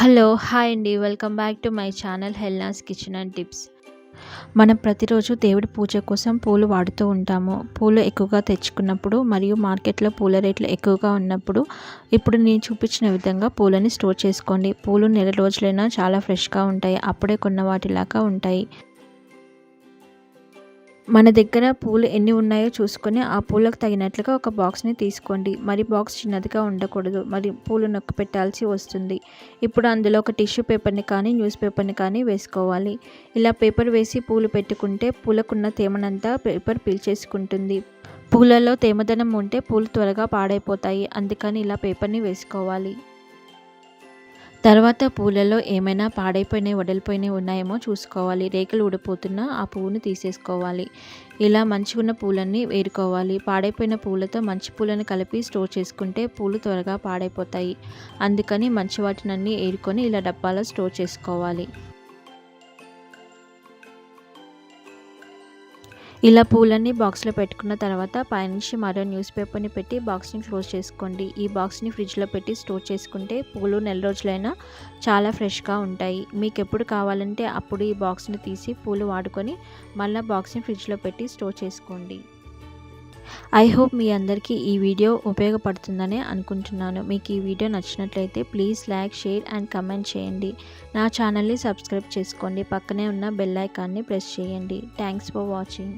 Hello hi అండి. Welcome back to my channel హెల్నాస్ kitchen and tips. మనం ప్రతిరోజు దేవుడి పూజ కోసం పూలు వాడుతూ ఉంటాము. పూలు ఎక్కువగా తెచ్చుకున్నప్పుడు మరియు మార్కెట్లో పూల రేట్లు ఎక్కువగా ఉన్నప్పుడు ఇప్పుడు నేను చూపించిన విధంగా పూలని స్టోర్ చేసుకోండి. పూలు నెల రోజులైనా చాలా ఫ్రెష్గా ఉంటాయి. అప్పుడే కొన్న వాటిలాగా ఉంటాయి. మన దగ్గర పూలు ఎన్ని ఉన్నాయో చూసుకొని ఆ పూలకు తగినట్లుగా ఒక బాక్స్ని తీసుకోండి. మరి బాక్స్ చిన్నదిగా ఉండకూడదు. మరి పూలు నొక్కి పెట్టాల్సి వస్తుంది. ఇప్పుడు అందులో ఒక టిష్యూ పేపర్ని కానీ న్యూస్ పేపర్ని కానీ వేసుకోవాలి. ఇలా పేపర్ వేసి పూలు పెట్టుకుంటే పూలకున్న తేమనంతా పేపర్ పీల్చేసుకుంటుంది. పూలలో తేమదనం ఉంటే పూలు త్వరగా పాడైపోతాయి. అందుకని ఇలా పేపర్ని వేసుకోవాలి. తర్వాత పూలలో ఏమైనా పాడైపోయినాయి వడలిపోయినాయి ఉన్నాయేమో చూసుకోవాలి. రేకులు ఊడిపోతున్నా ఆ పువ్వును తీసేసుకోవాలి. ఇలా మంచిగున్న పూలన్నీ వేరుకోవాలి. పాడైపోయిన పూలతో మంచి పూలను కలిపి స్టోర్ చేసుకుంటే పూలు త్వరగా పాడైపోతాయి. అందుకని మంచి వాటినన్నీ ఏరుకొని ఇలా డబ్బాలో స్టోర్ చేసుకోవాలి. ఇలా పూలన్నీ బాక్స్లో పెట్టుకున్న తర్వాత పైనుంచి మరో న్యూస్ పేపర్ని పెట్టి బాక్స్ని క్లోజ్ చేసుకోండి. ఈ బాక్స్ని ఫ్రిడ్జ్లో పెట్టి స్టోర్ చేసుకుంటే పూలు నెల రోజులైనా చాలా ఫ్రెష్గా ఉంటాయి. మీకు ఎప్పుడు కావాలంటే అప్పుడు ఈ బాక్స్ని తీసి పూలు వాడుకొని మళ్ళీ బాక్స్ని ఫ్రిడ్జ్లో పెట్టి స్టోర్ చేసుకోండి. ఐ హోప్ మీ అందరికీ ఈ వీడియో ఉపయోగపడుతుందని అనుకుంటున్నాను. మీకు ఈ వీడియో నచ్చినట్లయితే please like share and comment చేయండి. నా ఛానల్ని సబ్స్క్రైబ్ చేసుకోండి. పక్కనే ఉన్న బెల్ ఐకాన్ని ప్రెస్ చేయండి. Thanks for watching